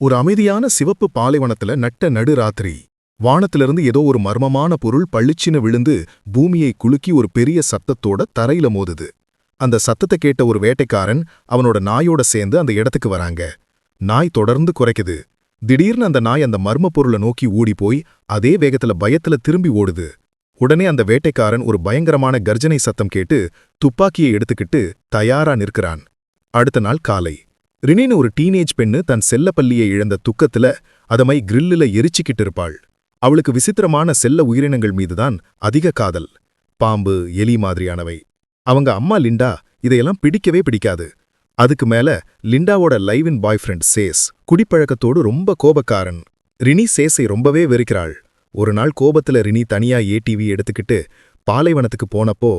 ஒரு அமைதியான சிவப்பு பாலைவனத்துல நட்ட நடுராத்திரி வானத்திலிருந்து ஏதோ ஒரு மர்மமான பொருள் பளிச்சின்னு விழுந்து பூமியை குலுக்கி ஒரு பெரிய சத்தத்தோட தரையில மோதுது. அந்த சத்தத்தை கேட்ட ஒரு வேட்டைக்காரன் அவனோட நாயோட சேர்ந்து அந்த இடத்துக்கு வராங்க. நாய் தொடர்ந்து குறைக்குது. திடீர்னு அந்த நாய் அந்த மர்ம பொருளை நோக்கி ஓடி போய் அதே வேகத்துல பயத்துல திரும்பி ஓடுது. உடனே அந்த வேட்டைக்காரன் ஒரு பயங்கரமான கர்ஜனை சத்தம் கேட்டு துப்பாக்கியை எடுத்துக்கிட்டு தயாரா நிற்கிறான். அடுத்த நாள் காலை. ரினின்னு ஒரு டீனேஜ் பெண்ணு தன் செல்லப்பள்ளியை இழந்த துக்கத்துல அதமை கிரில்லுல எரிச்சிக்கிட்டு இருப்பாள். அவளுக்கு விசித்திரமான செல்ல உயிரினங்கள் மீதுதான் அதிக காதல். பாம்பு எலி மாதிரியானவை. அவங்க அம்மா லிண்டா இதையெல்லாம் பிடிக்கவே பிடிக்காது. அதுக்கு மேல லிண்டாவோட live in boyfriend Chase குடிப்பழக்கத்தோடு ரொம்ப கோபக்காரன். ரினி சேஸை ரொம்பவே வெறுக்கிறாள். ஒரு நாள் கோபத்துல ரினி தனியா ஏடிவி எடுத்துக்கிட்டு பாலைவனத்துக்கு போனப்போ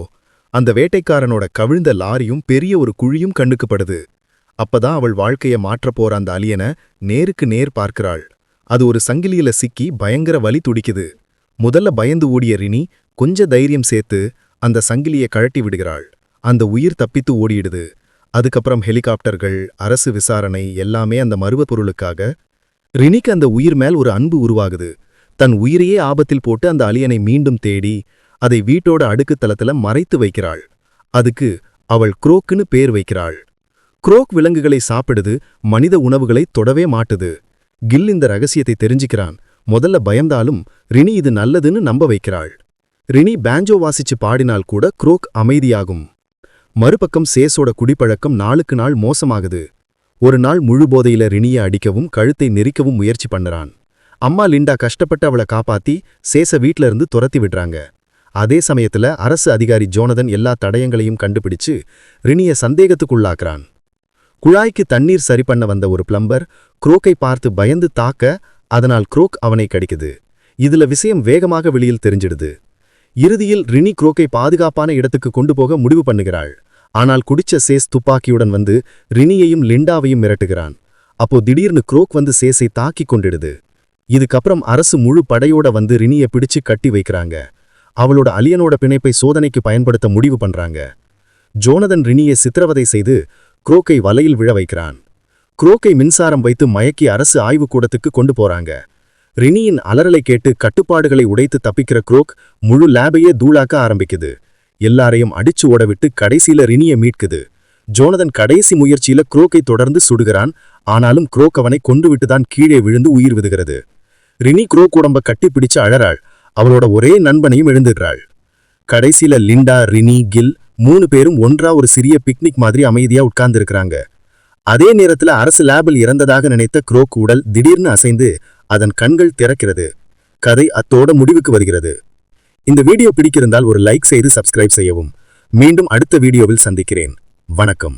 அந்த வேட்டைக்காரனோட கவிழ்ந்த லாரியும் பெரிய ஒரு குழியும் கண்ணுக்குப்படுது அப்பதான் அவள் வாழ்க்கைய மாற்றப் போற அந்த அலியனை நேருக்கு நேர் பார்க்கிறாள். அது ஒரு சங்கிலியில சிக்கி பயங்கர வலி துடிக்குது. முதல்ல பயந்து ஓடிய ரினி கொஞ்ச தைரியம் சேர்த்து அந்த சங்கிலியை கழட்டி விடுகிறாள். அந்த உயிர் தப்பித்து ஓடிடுது. அதுக்கப்புறம் ஹெலிகாப்டர்கள் அரசு விசாரணை எல்லாமே அந்த மருவ பொருளுக்காக. ரினிக்கு அந்த உயிர் மேல் ஒரு அன்பு உருவாகுது. தன் உயிரையே ஆபத்தில் போட்டு அந்த அலியனை மீண்டும் தேடி அதை வீட்டோட அடுக்குத்தளத்துல மறைத்து வைக்கிறாள். அதுக்கு அவள் குரோக்குன்னு பேர் வைக்கிறாள். குரோக் விலங்குகளை சாப்பிடுது மனித உணவுகளை தொடவே மாட்டுது. கில் இந்த ரகசியத்தை தெரிஞ்சுக்கிறான். முதல்ல பயந்தாலும் ரினி இது நல்லதுன்னு நம்ப வைக்கிறாள். ரினி பேஞ்சோ வாசிச்சு பாடினால் கூட குரோக் அமைதியாகும். மறுபக்கம் சேஸோட குடிப்பழக்கம் நாளுக்கு நாள் மோசமாகுது. ஒரு நாள் முழு போதையில ரினியை அடிக்கவும் கழுத்தை நெரிக்கவும் முயற்சி பண்ணுறான். அம்மா லிண்டா கஷ்டப்பட்டு அவளை காப்பாத்தி சேச வீட்ல இருந்து துரத்தி விடுறாங்க. அதே சமயத்துல அரசு அதிகாரி ஜோனதன் எல்லா தடயங்களையும் கண்டுபிடிச்சு ரினிய சந்தேகத்துக்குள்ளாக்குறான். குழாய்க்கு தண்ணீர் சரி பண்ண வந்த ஒரு பிளம்பர் குரோக்கை பார்த்து பயந்து தாக்க அதனால் குரோக் அவனை கடிக்குது. இதுல விஷயம் வேகமாக வெளியில் தெரிஞ்சிடுது. இறுதியில் ரினி குரோக்கை பாதுகாப்பான இடத்துக்கு கொண்டு போக முடிவு பண்ணுகிறாள். ஆனால் குடிச்ச சேஸ் துப்பாக்கியுடன் வந்து ரினியையும் லிண்டாவையும் மிரட்டுகிறான். அப்போ திடீர்னு குரோக் வந்து சேஸை தாக்கி கொண்டிடுது. இதுக்கப்புறம் அரசு முழு படையோட வந்து ரினிய பிடிச்சு கட்டி வைக்கிறாங்க. அவளோட அலியனோட பிணைப்பை சோதனைக்கு பயன்படுத்த முடிவு பண்றாங்க. ஜோனதன் ரினியை சித்திரவதை செய்து குரோக்கை வலையில் விழ வைக்கிறான். குரோக்கை மின்சாரம் வைத்து மயக்கி அரசு ஆய்வுக்கூடத்துக்கு கொண்டு போறாங்க. ரினியின் அலறலை கேட்டு கட்டுப்பாடுகளை உடைத்து தப்பிக்கிற குரோக் முழு லேபையே தூளாக்க ஆரம்பிக்குது. எல்லாரையும் அடிச்சு ஓடவிட்டு கடைசியில ரினியை மீட்குது. ஜோனதன் கடைசி முயற்சியில குரோக்கை தொடர்ந்து சுடுகிறான். ஆனாலும் குரோக் அவனை கொண்டுவிட்டுதான் கீழே விழுந்து உயிர் விதுகிறது ரினி குரோக் உடம்ப கட்டிப்பிடிச்சு அழறாள். அவளோட ஒரே நண்பனையும் எழுந்துடுறாள். கடைசியில லிண்டா ரினி கில் மூணு பேரும் ஒன்றா ஒரு சிறிய பிக்னிக் மாதிரி அமைதியா உட்கார்ந்திருக்கிறாங்க. அதே நேரத்துல அரசு லேபில் இறந்ததாக நினைத்த குரோக் உடல் திடீர்னு அசைந்து அதன் கண்கள் திறக்கிறது. கதை அத்தோட முடிவுக்கு வருகிறது. இந்த வீடியோ பிடிக்கிருந்தால் ஒரு லைக் செய்து சப்ஸ்கிரைப் செய்யவும். மீண்டும் அடுத்த வீடியோவில் சந்திக்கிறேன். வணக்கம்.